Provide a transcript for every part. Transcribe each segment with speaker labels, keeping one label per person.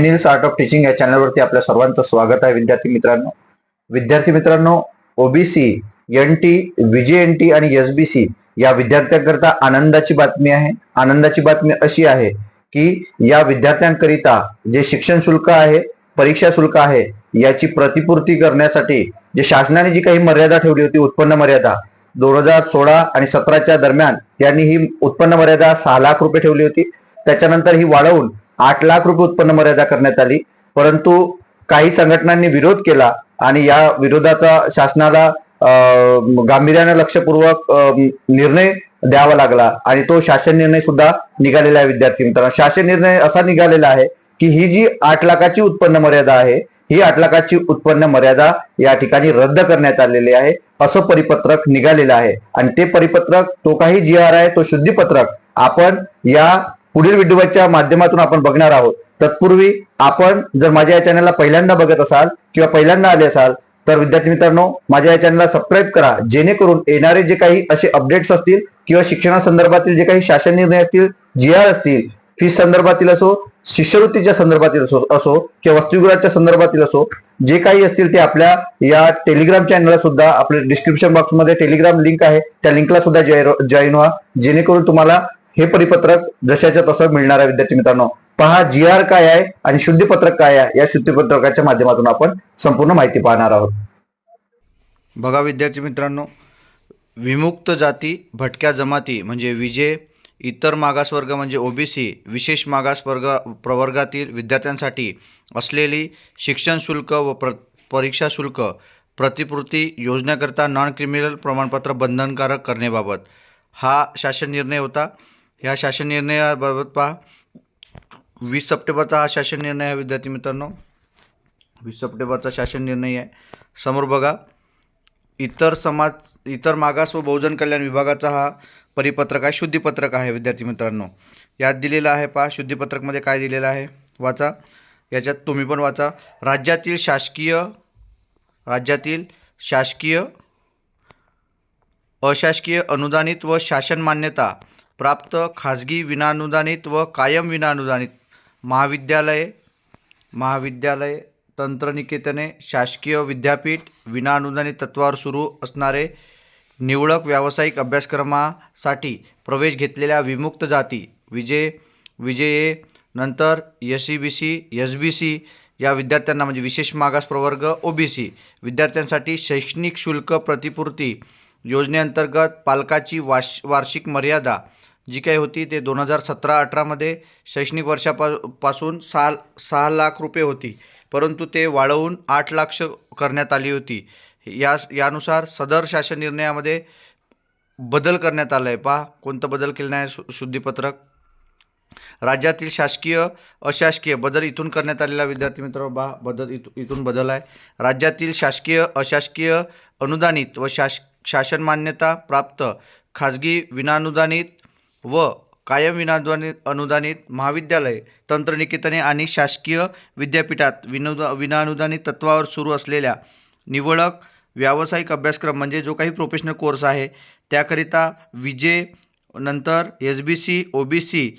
Speaker 1: Anil's art of teaching या चॅनलवरती आपल्या सर्वांचं स्वागत आहे विद्यार्थी मित्रांनो. विद्यार्थी मित्रांनो OBC N T VJ N T आणि एस बी सी या विद्यार्थ्यांकरता आनंदाची बातमी आहे. आनंदाची बातमी अशी आहे की या विद्यार्थ्यांकरिता जे शिक्षण शुल्क आहे परीक्षा शुल्क आहे याची प्रतिपूर्ती करण्यासाठी जे शासनाने जी काही मर्यादा ठेवली होती उत्पन्न मर्यादा दोन हजार सोळा आणि सतराच्या दरम्यान यांनी ही उत्पन्न मर्यादा सहा लाख रुपये ठेवली होती. त्याच्यानंतर ही वाढवून आठ लाख रुपये उत्पन्न मर्यादा करण्यात आली. परंतु काही संघटनांनी विरोध केला आणि या विरोधाचा शासनाला गांभीर्याने लक्षपूर्वक निर्णय द्यावा लागला आणि तो शासन निर्णय सुद्धा निघालेला आहे विद्यार्थी मित्रांनो. शासन निर्णय असा निघालेला आहे की ही जी आठ लाखाची उत्पन्न मर्यादा आहे ही आठ लाखाची उत्पन्न मर्यादा या ठिकाणी रद्द करण्यात आलेली आहे. असं परिपत्रक निघालेलं आहे. आणि ते परिपत्रक तो काही जी आर आहे तो शुद्धीपत्रक आपण या पुढील व्हिडिओच्या माध्यमातून आपण बघणार आहोत. तत्पूर्वी आपण जर माझ्या या चॅनलला पहिल्यांदा बघत असाल किंवा पहिल्यांदा आले असाल तर विद्यार्थी मित्रांनो माझ्या या चॅनलला सबस्क्राईब करा. जेणेकरून येणारे जे काही असे अपडेट्स असतील किंवा शिक्षणासंदर्भातील जे काही शासन निर्णय असतील जी आर असतील फीस संदर्भातील असो शिष्यवृत्तीच्या संदर्भातील असो असो किंवा वस्तुगृहाच्या संदर्भातील असो जे काही असतील ते आपल्या या टेलिग्राम चॅनलला सुद्धा आपल्या डिस्क्रिप्शन बॉक्समध्ये टेलिग्राम लिंक आहे. त्या लिंकला सुद्धा जॉईन व्हा. जेणेकरून तुम्हाला हे परिपत्रक जशाच्या तसं मिळणार आहे विद्यार्थी मित्रांनो पहा जी आर काय आहे आणि शुद्धीपत्रक काय आहे या शुद्धीपत्रकाच्या माध्यमातून आपण संपूर्ण माहिती पाहणार आहोत.
Speaker 2: बघा विद्यार्थी मित्रांनो विमुक्त जाती भटक्या जमाती म्हणजे विजे इतर मागासवर्ग म्हणजे ओबीसी विशेष मागास वर्ग प्रवर्गातील विद्यार्थ्यांसाठी असलेली शिक्षण शुल्क व प्र परीक्षा शुल्क प्रतिपूर्ती योजनेकरता नॉन क्रिमिनल प्रमाणपत्र बंधनकारक करण्याबाबत हा शासन निर्णय होता. ह्या शासन निर्णयाबाबत पहा. वीस सप्टेंबरचा हा शासन निर्णय आहे विद्यार्थी मित्रांनो. वीस सप्टेंबरचा शासन निर्णय आहे. समोर बघा. इतर समाज इतर मागास व बहुजन कल्याण विभागाचा हा परिपत्रक आहे शुद्धीपत्रक आहे विद्यार्थी मित्रांनो. यात दिलेलं आहे पहा शुद्धीपत्रकमध्ये काय दिलेलं आहे? वाचा. याच्यात तुम्ही पण वाचा. राज्यातील शासकीय राज्यातील शासकीय अशासकीय अनुदानित व शासन मान्यता प्राप्त खाजगी विनानुदानित व कायम विनानुदानित महाविद्यालये महाविद्यालय तंत्रनिकेतने शासकीय विद्यापीठ विनाअनुदानित तत्वावर सुरू असणारे निवडक व्यावसायिक अभ्यासक्रमासाठी प्रवेश घेतलेल्या विमुक्त जाती विजे विजये नंतर S C B C S B C या विद्यार्थ्यांना म्हणजे विशेष मागास प्रवर्ग ओ बी सी विद्यार्थ्यांसाठी शैक्षणिक शुल्क प्रतिपूर्ती योजनेअंतर्गत पालकाची वाश वार्षिक मर्यादा जी काही होती ते दोन हजार सतरा अठरामध्ये शैक्षणिक वर्षापा पासून सहा सहा लाख रुपये होती. परंतु ते वाढवून आठ लाख करण्यात आली होती. या यानुसार सदर शासन निर्णयामध्ये बदल करण्यात आला आहे पहा कोणतं बदल केलं नाही शु शुद्धीपत्रक. राज्यातील शासकीय अशासकीय बदल इथून करण्यात आलेला विद्यार्थी मित्र बा बदल इथ इथून बदल आहे. राज्यातील शासकीय अशासकीय अनुदानित व शास शासन मान्यता प्राप्त खाजगी विनानुदानित व कायम विनानुदानित अनुदानित महाविद्यालय तंत्रनिकेतने आणि शासकीय विद्यापीठात विनोदा विनाअनुदानित तत्वावर सुरू असलेल्या निवडक व्यावसायिक अभ्यासक्रम म्हणजे जो काही प्रोफेशनल कोर्स आहे त्याकरिता विजे नंतर S B C O B C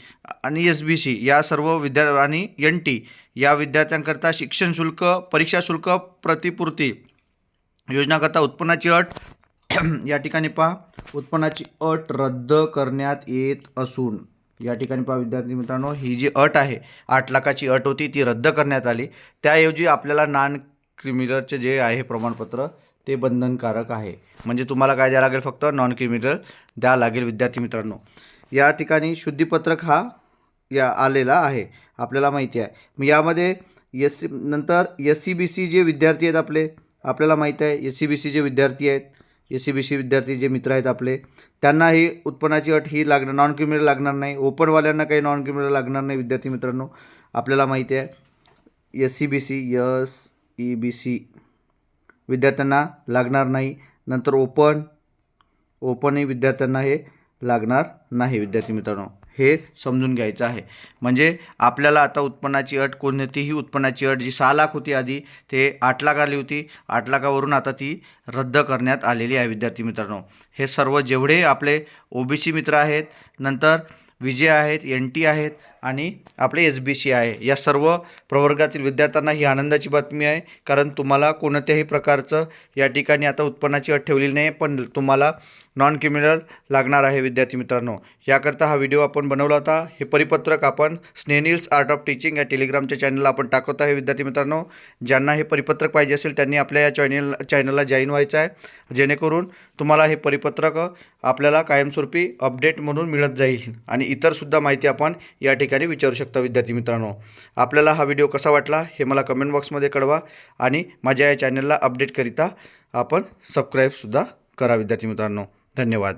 Speaker 2: आणि एस बी सी या सर्व विद्या आणि एन टी या विद्यार्थ्यांकरता शिक्षण शुल्क परीक्षा शुल्क प्रतिपूर्ती योजनाकरता उत्पन्नाची अट या ठिकाणी पहा उत्पन्नाची अट रद्द करण्यात येत असून या ठिकाणी पहा विद्यार्थी मित्रांनो ही जी अट आहे आठ लाखाची अट होती ती रद्द करण्यात आली. त्याऐवजी आपल्याला नॉन क्रिमिनलचे जे आहे प्रमाणपत्र ते बंधनकारक आहे. म्हणजे तुम्हाला काय द्यावं लागेल फक्त? नॉन क्रिमिनल द्यावं लागेल विद्यार्थी मित्रांनो. या ठिकाणी शुद्धीपत्रक हा या आलेला आहे आपल्याला माहिती आहे. मग यामध्ये एस नंतर एस सी बी सी जे विद्यार्थी आहेत आपले आपल्याला माहीत आहे एस सी बी सी जे विद्यार्थी आहेत एस सी बी सी विद्यार्थी जे मित्र आहेत आपले त्यांना ही उत्पन्नाची अट ही लागणार नॉन क्रिमिनल लागणार नाही. ओपनवाल्यांना काही नॉन क्रिमिनल लागणार नाही विद्यार्थी मित्रांनो. आपल्याला माहिती आहे S C B C S E B C विद्यार्थ्यांना लागणार नाही. नंतर ओपन ओपनही विद्यार्थ्यांना हे लागणार नाही विद्यार्थी मित्रांनो. हे समजून घ्यायचं आहे. म्हणजे आपल्याला आता उत्पन्नाची अट कोणतीही उत्पन्नाची अट जी सहा लाख होती आधी ते आठ लाख आली होती. आठ लाखावरून आता ती रद्द करण्यात आलेली आहे विद्यार्थी मित्रांनो. हे सर्व जेवढे आपले ओ बी सी मित्र आहेत नंतर विजय आहेत एन टी आहेत आणि आपले एस बी सी आहे. या सर्व प्रवर्गातील विद्यार्थ्यांना ही आनंदाची बातमी आहे. कारण तुम्हाला कोणत्याही प्रकारचं या ठिकाणी आता उत्पन्नाची अट ठेवली नाही पण तुम्हाला नॉन क्रिमिनल लागणार आहे विद्यार्थी मित्रांनो. याकरता हा व्हिडिओ आपण बनवला होता. हे परिपत्रक आपण स्नेनिल्स आर्ट ऑफ टीचिंग या टेलिग्रामच्या चॅनलला आपण टाकत आहे विद्यार्थी मित्रांनो. ज्यांना हे परिपत्रक पाहिजे असेल त्यांनी आपल्या या चॅनल चॅनलला जॉईन व्हायचं आहे. जेणेकरून तुम्हाला हे परिपत्रक आपल्याला कायमस्वरूपी अपडेट म्हणून मिळत जाईल. आणि इतरसुद्धा माहिती आपण या ठिकाणी विचारू शकता विद्यार्थी मित्रांनो. आपल्याला हा व्हिडिओ कसा वाटला हे मला कमेंट बॉक्समध्ये कळवा आणि माझ्या या चॅनलला अपडेटकरिता आपण सबस्क्राईबसुद्धा करा विद्यार्थी मित्रांनो. धन्यवाद.